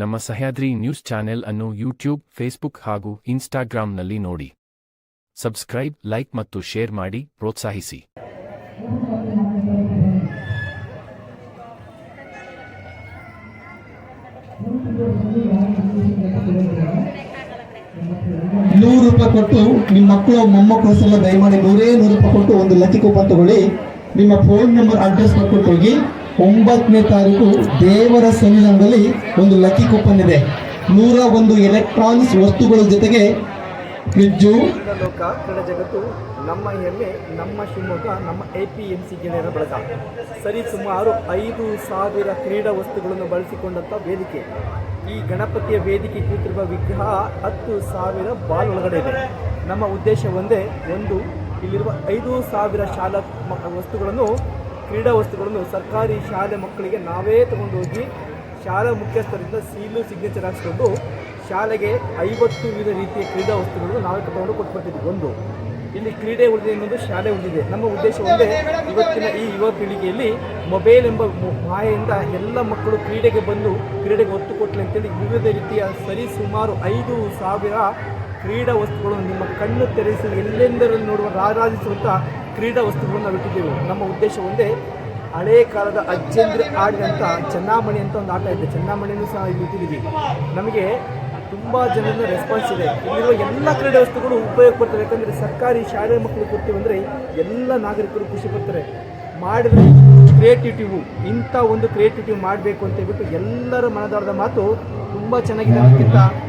ನಮ್ಮ Sahyadri news channel ಅನ್ನು YouTube, Facebook ಹಾಗೂ ಇನ್ಸ್ಟಾಗ್ರಾಂನಲ್ಲಿ ನೋಡಿ. ಸಬ್ಸ್ಕ್ರೈಬ್, ಲೈಕ್ ಮತ್ತು ಶೇರ್ ಮಾಡಿ, ಪ್ರೋತ್ಸಾಹಿಸಿ. ನೂರು ರೂಪಾಯಿ ಕೊಟ್ಟು ನಿಮ್ಮ ಮಕ್ಕಳು, ಮೊಮ್ಮಕ್ಕಳು ಸಲ ದಯಮಾಡಿ ನೂರೇ ನೂರು ರೂಪಾಯಿ ಕೊಟ್ಟು ಒಂದು ಲಕ್ಕಿ ಕೂಪನ್ ತಗೊಳ್ಳಿ. ನಿಮ್ಮ ಫೋನ್ ನಂಬರ್ ಅಡ್ರೆಸ್ ಕೊಟ್ಟು ಹೋಗಿ ಒಂಬತ್ತನೇ ತಾರೀಕು ದೇವರ ಸನ್ನಿಧಾನದಲ್ಲಿ ಒಂದು ಲಕ್ಕಿ ಕೂಪನ್ ಇದೆ. ನೂರ ಒಂದು ಎಲೆಕ್ಟ್ರಾನಿಕ್ಸ್ ವಸ್ತುಗಳ ಜೊತೆಗೆ ಫ್ರಿಜ್ಜು ಜಗತ್ತು ನಮ್ಮ ಹೆಮ್ಮೆ ನಮ್ಮ ಶಿವಮೊಗ್ಗ, ನಮ್ಮ ಎ ಪಿ ಎಂ ಸಿ ಗೆಳೆಯರ ಬಳಗ. ಸರಿ, ಸುಮಾರು ಐದು ಸಾವಿರ ಕ್ರೀಡಾ ವಸ್ತುಗಳನ್ನು ಬಳಸಿಕೊಂಡಂಥ ವೇದಿಕೆ. ಈ ಗಣಪತಿಯ ವೇದಿಕೆ ಕೂತಿರುವ ವಿಗ್ರಹ ಹತ್ತು ಸಾವಿರ ಬಾಲ್ ಒಳಗಡೆ ಇದೆ. ನಮ್ಮ ಉದ್ದೇಶ ಒಂದೇ, ಒಂದು ಇಲ್ಲಿರುವ ಐದು ಸಾವಿರ ಶಾಲಾ ವಸ್ತುಗಳನ್ನು, ಕ್ರೀಡಾ ವಸ್ತುಗಳನ್ನು ಸರ್ಕಾರಿ ಶಾಲೆ ಮಕ್ಕಳಿಗೆ ನಾವೇ ತಗೊಂಡು ಹೋಗಿ ಶಾಲಾ ಮುಖ್ಯಸ್ಥರಿಂದ ಸೀಲು ಸಿಗ್ನೇಚರ್ ಹಾಕ್ಸ್ಕೊಂಡು ಶಾಲೆಗೆ ಐವತ್ತು ವಿವಿಧ ರೀತಿಯ ಕ್ರೀಡಾ ವಸ್ತುಗಳನ್ನು ನಾವೇ ತಗೊಂಡು ಕೊಟ್ಬಿಟ್ಟಿದ್ವಿ ಒಂದು, ಇಲ್ಲಿ ಕ್ರೀಡೆ ಉಳಿದಿದೆ ಇನ್ನೊಂದು ಶಾಲೆ ಉಳಿದಿದೆ. ನಮ್ಮ ಉದ್ದೇಶ ಒಂದೇ, ಇವತ್ತಿನ ಈ ಯುವ ಪೀಳಿಗೆಯಲ್ಲಿ ಮೊಬೈಲ್ ಎಂಬ ಮಾಯೆಯಿಂದ ಎಲ್ಲ ಮಕ್ಕಳು ಕ್ರೀಡೆಗೆ ಬಂದು, ಕ್ರೀಡೆಗೆ ಒತ್ತು ಕೊಟ್ಟಲಿ ಅಂತೇಳಿ ವಿವಿಧ ರೀತಿಯ ಸರಿ ಸುಮಾರು ಐದು ಸಾವಿರ ಕ್ರೀಡಾ ವಸ್ತುಗಳನ್ನು ನಿಮ್ಮ ಕಣ್ಣು ತೆರೆಸಿ ಎಲ್ಲೆಂದರಲ್ಲಿ ನೋಡುವ ರಾರಾಜಿಸುವಂಥ ಕ್ರೀಡಾ ವಸ್ತುಗಳನ್ನು ನಾವು ಇಟ್ಟಿದ್ದೇವೆ. ನಮ್ಮ ಉದ್ದೇಶ ಒಂದೇ, ಹಳೇ ಕಾಲದ ಅಜ್ಜಂದ್ರೆ ಆಡಿದಂಥ ಚೆನ್ನಾಮಣಿ ಅಂತ ಒಂದು ಆಟ ಇದೆ. ಚೆನ್ನಾಮಣಿನೂ ಸಹ ಇಲ್ಲಿ ಇಟ್ಟಿದ್ದೀವಿ. ನಮಗೆ ತುಂಬ ಜನರಿಂದ ರೆಸ್ಪಾನ್ಸ್ ಇದೆ. ಇಲ್ಲಿರುವ ಎಲ್ಲ ಕ್ರೀಡಾ ವಸ್ತುಗಳು ಉಪಯೋಗ ಪಡ್ತವೆ. ಯಾಕಂದರೆ ಸರ್ಕಾರಿ ಶಾಲೆ ಮಕ್ಕಳು ಕೊಡ್ತೀವಿ ಅಂದರೆ ಎಲ್ಲ ನಾಗರಿಕರು ಖುಷಿ ಪಡ್ತಾರೆ. ಮಾಡಿದ್ರೆ ಕ್ರಿಯೇಟಿವಿಟಿವು ಇಂಥ ಒಂದು ಕ್ರಿಯೇಟಿವಿಟಿ ಮಾಡಬೇಕು ಅಂತ ಹೇಳ್ಬಿಟ್ಟು ಎಲ್ಲರ ಮನದಾರದ ಮಾತು ತುಂಬ ಚೆನ್ನಾಗಿದೆ. ಅನ್ನೋದಕ್ಕಿಂತ ಆಗಿ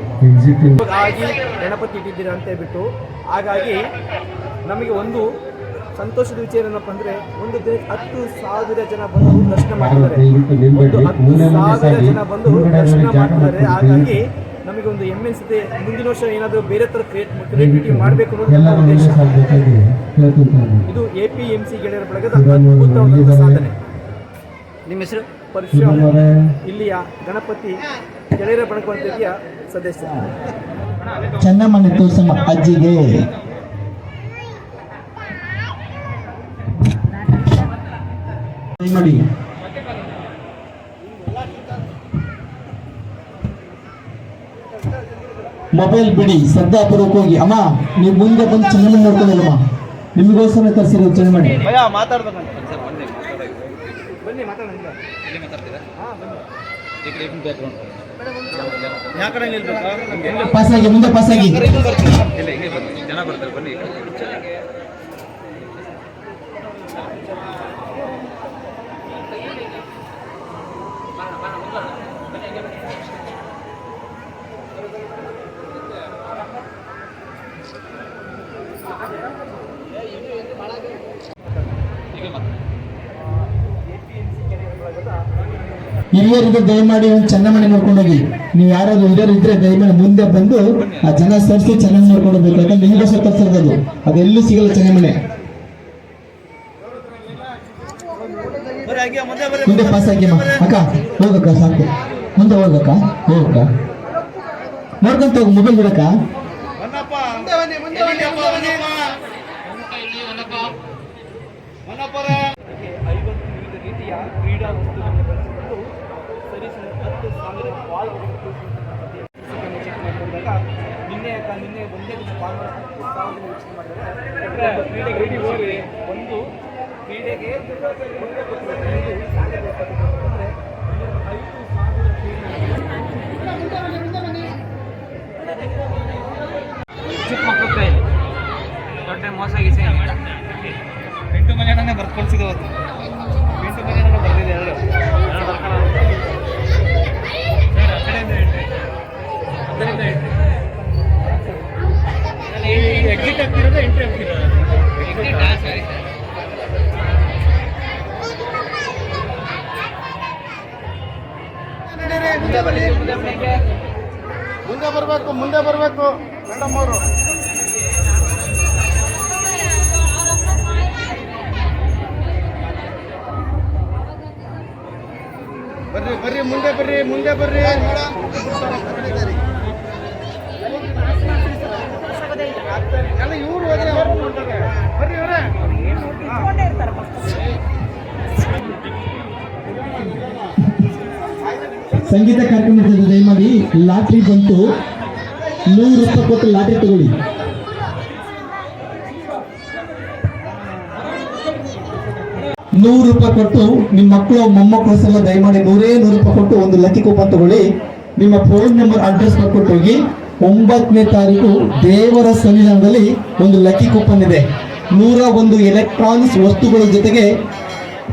ಗಣಪತಿ ಇಟ್ಟಿದ್ದೀರಾ ಅಂತ ಹೇಳ್ಬಿಟ್ಟು ಹಾಗಾಗಿ ನಮಗೆ ಒಂದು ಸಂತೋಷದ ವಿಚಾರ ಏನಪ್ಪ ಅಂದ್ರೆ ಒಂದು ದಿನ ಹತ್ತು ಸಾವಿರ ಜನ ಬಂದು ದರ್ಶನ ಮಾಡ್ತಾರೆ. ಒಂದು ಹತ್ತು ಸಾವಿರ ಜನ ಬಂದು ದರ್ಶನ ಮಾಡ್ತಾರೆ. ಹಾಗಾಗಿ ನಮಗೆ ಒಂದು ಎಂ ಮುಂದಿನ ವರ್ಷ ಏನಾದರೂ ಬೇರೆ ಥರ ಕ್ರಿಯೇಟ್ ಕ್ರಿಯೇಟಿವಿಟಿ ಮಾಡಬೇಕು ಅನ್ನೋದು ಉದ್ದೇಶ. ಇದು ಎ ಪಿ ಎಂ ಸಿ ಗೆಳೆಯರ ಬಳಗದ ಅದ್ಭುತವಾದ ಸಾಧನೆ. ನಿಮ್ಮ ಹೆಸರು? ಪರಶುರಾಮ್. ಇಲ್ಲಿಯ ಗಣಪತಿ ಗೆಳೆಯರ ತೋರಿಸಮ್ಮ ತೋರ್ಸಮ್ಮ ಅಜ್ಜಿಗೆ. ನೋಡಿ. ಮೊಬೈಲ್ ಬಿಡಿ ಶ್ರದ್ಧಾಪೂರ್ವಕ ಹೋಗಿ. ಅಮ್ಮ ನೀವು ಮುಂದೆ ಬಂದು ಚೆನ್ನಮಣಿ ನೋಡ್ಕೊಳ್ಳಲ್ಲಮ್ಮ ನಿಮಗೋಸ್ಕರ ತರಿಸಿರೋದು ಚೆನ್ನಮಣಿ. ಭಯ ಪಾಸಾಗಿ ಮುಂದೆ ಪಾಸಾಗಿ ಜನ ಬರ್ತಾರೆ ಬನ್ನಿ ಹಿರಿಯರಿಗೆ ದಯಮಾಡಿ ಒಂದು ಚೆನ್ನಮಣೆ ನೋಡ್ಕೊಂಡು ಹೋಗಿ. ನೀವು ಯಾರಾದ್ರೂ ಹಿರಿಯರು ಇದ್ರೆ ದಯಮಾಡಿ ಮುಂದೆ ಬಂದು ಆ ಜನ ಸರಿಸಿ ಚೆನ್ನಾಗಿ ನೋಡ್ಕೊಂಡು ಹೋಗ್ಬೇಕು. ಯಾಕಂದ್ರೆ ಈಗ ತರ್ಸಿರೋದು ಅದೆಲ್ಲೂ ಸಿಗಲ್ಲ ಚೆನ್ನಮಣೆ ಮುಂದೆ ಪಾಸ್ ಆಗಿ ಅಕ್ಕ ಹೋಗಕ್ಕ ಸಾಕು. ಮುಂದೆ ಹೋಗಕ್ಕ ಹೋಗಕ್ಕ ನೋಡ್ಕೊಂತ ಹೋಗಿ ಮೊಬೈಲ್ ಬಿಡಕ್ಕ? ಐವತ್ತು ವಿವಿಧ ರೀತಿಯ ಕ್ರೀಡಾ ವಸ್ತುಗಳನ್ನು ಬಳಸಿಕೊಂಡು ನಿನ್ನೆ ನಿನ್ನೆ ಒಂದೇ ದಿನ ಭಾನುವಾರ ಹತ್ತು ಸಾವಿರ ನಿನ್ನೆ ಮಾಡಿದರೆ ಒಂದು ಕ್ರೀಡೆಗೆ ಹೋಗಿ ಒಂದು ಕ್ರೀಡೆಗೆ ಚಿಕ್ಕ ಮಕ್ಕಳ ಕೈಯಲ್ಲಿ ದೊಡ್ಡ ಮೋಸ ಗೀಸ ಎಂಟು ಮನೆಯನ್ನೇ ಬರ್ಕೊಳ್ಸಿದೆ ಅವತ್ತು. ಎಂಟು ಮನೆಯನ್ನ ಬರ್ತಿದೆ ಎರಡು ಆ ಕಡೆಯಿಂದ ಅದರಿಂದ ಎಕ್ಸಿಟ್ ಆಗ್ತಿರೋದು ಎಂಟ್ರಿ ಆಗ್ತಿರೋದು. ಎಕ್ಸಿಟ್ ಸರಿ ಮುಂದೆ ಬರಬೇಕು ಮುಂದೆ ಬರಬೇಕು. ಮೇಡಮ್ ಅವರು. ಬರ್ರಿ ಬರ್ರಿ ಮುಂದೆ ಬರ್ರಿ ಮುಂದೆ ಬರ್ರಿ. ಎಲ್ಲ ಇವ್ರು ಹೋದ್ರೆ ಅವ್ರು ನೋಡ್ತಾರೆ. ಬರ್ರಿ ಇವ್ರೆ ಸಂಗೀತ ಕಾರ್ಯಕ್ರಮದಲ್ಲಿ ದಯಮಾಡಿ ಲಾಟ್ರಿ ಬಂತು. ನೂರು ರೂಪಾಯಿ ಕೊಟ್ಟು ಲಾಟ್ರಿ ತಗೊಳ್ಳಿ. ನೂರು ರೂಪಾಯಿ ಕೊಟ್ಟು ನಿಮ್ಮ ಮಕ್ಕಳು, ಮೊಮ್ಮಕ್ಕಳು ಸಲ ದಯಮಾಡಿ ನೂರೇ ನೂರು ರೂಪಾಯಿ ಕೊಟ್ಟು ಒಂದು ಲಕ್ಕಿ ಕೂಪನ್ ತಗೊಳ್ಳಿ. ನಿಮ್ಮ ಫೋನ್ ನಂಬರ್ ಅಡ್ರೆಸ್ ಕೊಟ್ಟು ಹೋಗಿ. ಒಂಬತ್ತನೇ ತಾರೀಕು ದೇವರ ಸನ್ನಿಧಾನದಲ್ಲಿ ಒಂದು ಲಕ್ಕಿ ಕೂಪನ್ ಇದೆ. ನೂರ ಒಂದು ಎಲೆಕ್ಟ್ರಾನಿಕ್ಸ್ ವಸ್ತುಗಳ ಜೊತೆಗೆ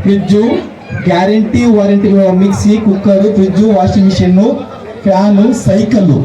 fridge guarantee warranty mixie cooker fridge washing machine fan cycle